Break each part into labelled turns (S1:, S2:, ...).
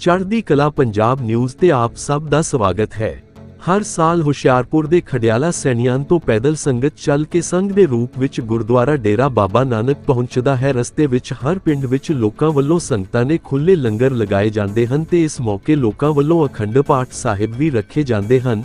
S1: ਚੜ੍ਹਦੀ ਕਲਾ ਪੰਜਾਬ ਨਿਊਜ਼ ਤੇ ਆਪ ਸਭ ਦਾ ਸਵਾਗਤ ਹੈ। ਹਰ ਸਾਲ ਹੁਸ਼ਿਆਰਪੁਰ ਦੇ ਖਡਿਆਲਾ ਸੈਣੀਆਂ ਤੋਂ ਪੈਦਲ ਸੰਗਤ ਚੱਲ ਕੇ ਸੰਘ ਦੇ ਰੂਪ ਵਿੱਚ ਗੁਰਦੁਆਰਾ ਡੇਰਾ ਬਾਬਾ ਨਾਨਕ ਪਹੁੰਚਦਾ ਹੈ। ਰਸਤੇ ਵਿੱਚ ਹਰ ਪਿੰਡ ਵਿੱਚ ਲੋਕਾਂ ਵੱਲੋਂ ਸੰਗਤਾਂ ਨੇ ਖੁੱਲੇ ਲੰਗਰ ਲਗਾਏ ਜਾਂਦੇ ਹਨ ਤੇ ਇਸ ਮੌਕੇ ਲੋਕਾਂ ਵੱਲੋਂ ਅਖੰਡ ਪਾਠ ਸਾਹਿਬ ਵੀ ਰੱਖੇ ਜਾਂਦੇ ਹਨ।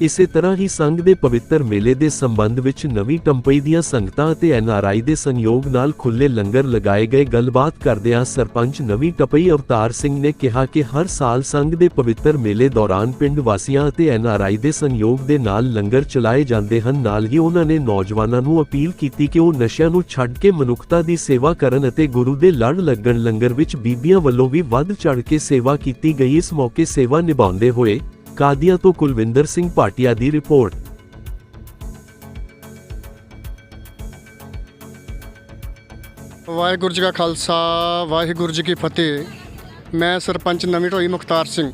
S1: ਇਸੇ ਤਰ੍ਹਾਂ ਹੀ ਸੰਘ ਦੇ ਪਵਿੱਤਰ ਮੇਲੇ ਦੇ ਸੰਬੰਧ ਵਿੱਚ ਨਵੀਂ ਟੰਪਈ ਦੀਆਂ ਸੰਗਤਾਂ ਅਤੇ ਐਨਆਰਆਈ ਦੇ ਸੰਯੋਗ ਨਾਲ ਖੁੱਲੇ ਲੰਗਰ ਲਗਾਏ ਗਏ ਗੱਲਬਾਤ ਕਰਦਿਆਂ ਸਰਪੰਚ ਨਵੀਂ ਟਪਈ ਅਵਤਾਰ ਸਿੰਘ ਨੇ ਕਿਹਾ ਕਿ ਹਰ ਸਾਲ ਸੰਘ ਦੇ ਪਵਿੱਤਰ ਮੇਲੇ ਦੌਰਾਨ ਪਿੰਡ ਵਾਸੀਆਂ ਅਤੇ ਐਨਆਰਆਈ ਦੇ ਸੰਯੋਗ ਦੇ ਨਾਲ ਲੰਗਰ ਚਲਾਏ ਜਾਂਦੇ ਹਨ। ਨਾਲ ਹੀ ਉਹਨਾਂ ਨੇ ਨੌਜਵਾਨਾਂ ਨੂੰ ਅਪੀਲ ਕੀਤੀ ਕਿ ਉਹ ਨਸ਼ਿਆਂ ਨੂੰ ਛੱਡ ਕੇ ਮਨੁੱਖਤਾ ਦੀ ਸੇਵਾ ਕਰਨ ਅਤੇ ਗੁਰੂ ਦੇ ਲੜ ਲੱਗਣ ਲੰਗਰ ਵਿੱਚ ਬੀਬੀਆਂ ਵੱਲੋਂ ਵੀ ਵੱਧ ਚੜ੍ਹ ਕੇ ਸੇਵਾ ਕੀਤੀ ਗਈ। ਇਸ ਮੌਕੇ ਸੇਵਾ ਨਿਭਾਉਂਦੇ ਹੋਏ ਕਾਦੀਆਂ ਤੋਂ ਕੁਲਵਿੰਦਰ ਸਿੰਘ ਭਾਟੀਆ ਦੀ ਰਿਪੋਰਟ।
S2: ਵਾਹਿਗੁਰੂ ਜੀ ਕਾ ਖਾਲਸਾ, ਵਾਹਿਗੁਰੂ ਜੀ ਕੀ ਫਤਿਹ। ਮੈਂ ਸਰਪੰਚ ਨਵੀਂ ਢੋਈ ਮੁਖਤਾਰ ਸਿੰਘ।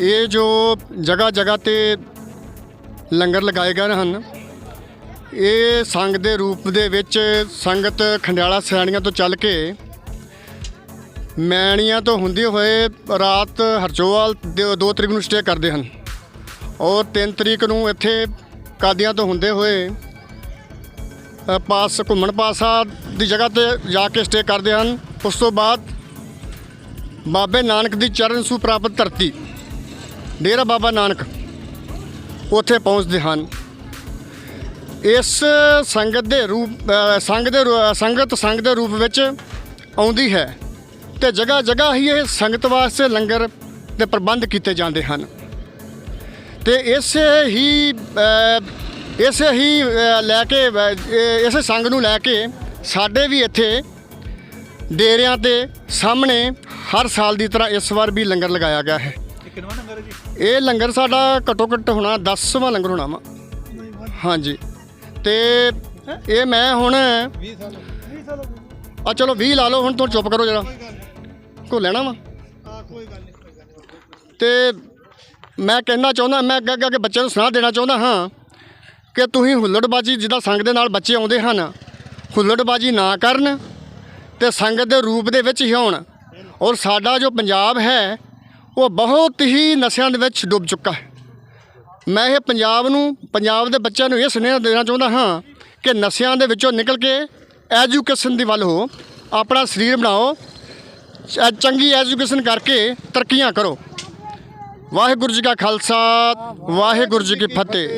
S2: ਇਹ ਜੋ ਜਗ੍ਹਾ ਜਗ੍ਹਾ ਤੇ ਲੰਗਰ ਲਗਾਏ ਗਏ ਹਨ, ਇਹ ਸੰਗ ਦੇ ਰੂਪ ਦੇ ਵਿੱਚ ਸੰਗਤ ਖੰਡਿਆਲਾ ਸਿਆਣੀਆਂ ਤੋਂ ਚੱਲ ਕੇ ਮੈਣੀਆਂ ਤੋਂ ਹੁੰਦੇ ਹੋਏ ਰਾਤ ਹਰਚੋਵਾਲ ਦੇ 2 ਤਰੀਕ ਨੂੰ ਸਟੇ ਕਰਦੇ ਹਨ। ਔਰ 3 ਤਰੀਕ ਨੂੰ ਇੱਥੇ ਕਾਦੀਆਂ ਤੋਂ ਹੁੰਦੇ ਹੋਏ ਪਾਸ ਘੁੰਮਣ ਪਾਸਾ ਦੀ ਜਗ੍ਹਾ ਤੇ ਜਾ ਕੇ ਸਟੇ ਕਰਦੇ ਹਨ। ਉਸ ਤੋਂ ਬਾਅਦ ਬਾਬੇ ਨਾਨਕ ਦੀ ਚਰਨ ਸੂ ਪ੍ਰਾਪਤ ਧਰਤੀ ਡੇਰਾ ਬਾਬਾ ਨਾਨਕ ਉੱਥੇ ਪਹੁੰਚਦੇ ਹਨ। ਇਸ ਸੰਗਤ ਦੇ ਰੂਪ ਅ, ਸੰਗ ਦੇ ਰੂ- ਸੰਗਤ ਸੰਗ ਦੇ ਰੂਪ ਵਿੱਚ ਆਉਂਦੀ ਹੈ। ਤੇ ਜਗ੍ਹਾ ਜਗ੍ਹਾ ਹੀ ਇਹ ਸੰਗਤ ਵਾਸਤੇ ਲੰਗਰ ਦੇ ਪ੍ਰਬੰਧ ਕੀਤੇ ਜਾਂਦੇ ਹਨ। ਤੇ ਇਸੇ ਹੀ ਇਸੇ ਹੀ ਲੈ ਕੇ ਇਸੇ ਸੰਗ ਨੂੰ ਲੈ ਕੇ ਸਾਡੇ ਵੀ ਇੱਥੇ ਡੇਰਿਆਂ ਤੇ ਸਾਹਮਣੇ ਹਰ ਸਾਲ ਦੀ ਤਰ੍ਹਾਂ ਇਸ ਵਾਰ ਵੀ ਲੰਗਰ ਲਗਾਇਆ ਗਿਆ ਹੈ।
S3: ਇਹ ਕਿੰਨਵਾਂ ਨੰਬਰ ਹੈ ਜੀ?
S2: ਇਹ ਲੰਗਰ ਸਾਡਾ ਘੱਟੋ ਘੱਟ ਹੋਣਾ 10ਵਾਂ ਲੰਗਰ ਹੋਣਾ ਵਾ। ਹਾਂਜੀ। ਤੇ ਇਹ ਮੈਂ ਹੁਣ
S3: 20 ਸਾਲ 20 ਸਾਲ
S2: ਆ ਚਲੋ 20 ਲਾ ਲਓ ਹੁਣ ਤੋਂ ਚੁੱਪ ਕਰੋ ਜਰਾ। ਕੋ ਲੈਣਾ ਵਾ?
S3: ਆ ਕੋਈ ਗੱਲ ਨਹੀਂ ਕੋਈ ਗੱਲ ਨਹੀਂ
S2: ਤੇ ਮੈਂ ਕਹਿਣਾ ਚਾਹੁੰਦਾ ਮੈਂ ਅੱਗੇ ਅੱਗੇ ਬੱਚਿਆਂ ਨੂੰ ਸੁਣਾ ਦੇਣਾ ਚਾਹੁੰਦਾ ਹਾਂ ਕਿ ਤੁਸੀਂ ਹੁੱਲੜਬਾਜੀ ਜਿੱਦਾਂ ਸੰਗ ਦੇ ਨਾਲ ਬੱਚੇ ਆਉਂਦੇ ਹਨ ਹੁੱਲੜਬਾਜੀ ਨਾ ਕਰਨ ਤੇ ਸੰਗਤ ਦੇ ਰੂਪ ਦੇ ਵਿੱਚ ਹੀ ਆਉਣ। ਔਰ ਸਾਡਾ ਜੋ ਪੰਜਾਬ ਹੈ ਉਹ ਬਹੁਤ ਹੀ ਨਸ਼ਿਆਂ ਦੇ ਵਿੱਚ ਡੁੱਬ ਚੁੱਕਾ ਹੈ। ਮੈਂ ਇਹ ਪੰਜਾਬ ਨੂੰ ਪੰਜਾਬ ਦੇ ਬੱਚਿਆਂ ਨੂੰ ਇਹ ਸੁਨੇਹਾ ਦੇਣਾ ਚਾਹੁੰਦਾ ਹਾਂ ਕਿ ਨਸ਼ਿਆਂ ਦੇ ਵਿੱਚੋਂ ਨਿਕਲ ਕੇ ਐਜੂਕੇਸ਼ਨ ਦੀ ਵੱਲ ਹੋ ਆਪਣਾ ਸਰੀਰ ਬਣਾਓ ਚੰਗੀ ਐਜੂਕੇਸ਼ਨ ਕਰਕੇ ਤਰੱਕੀਆਂ ਕਰੋ। ਵਾਹਿਗੁਰੂ ਜੀ ਕਾ ਖਾਲਸਾ ਵਾਹਿਗੁਰੂ ਜੀ ਕੀ ਫਤਿਹ।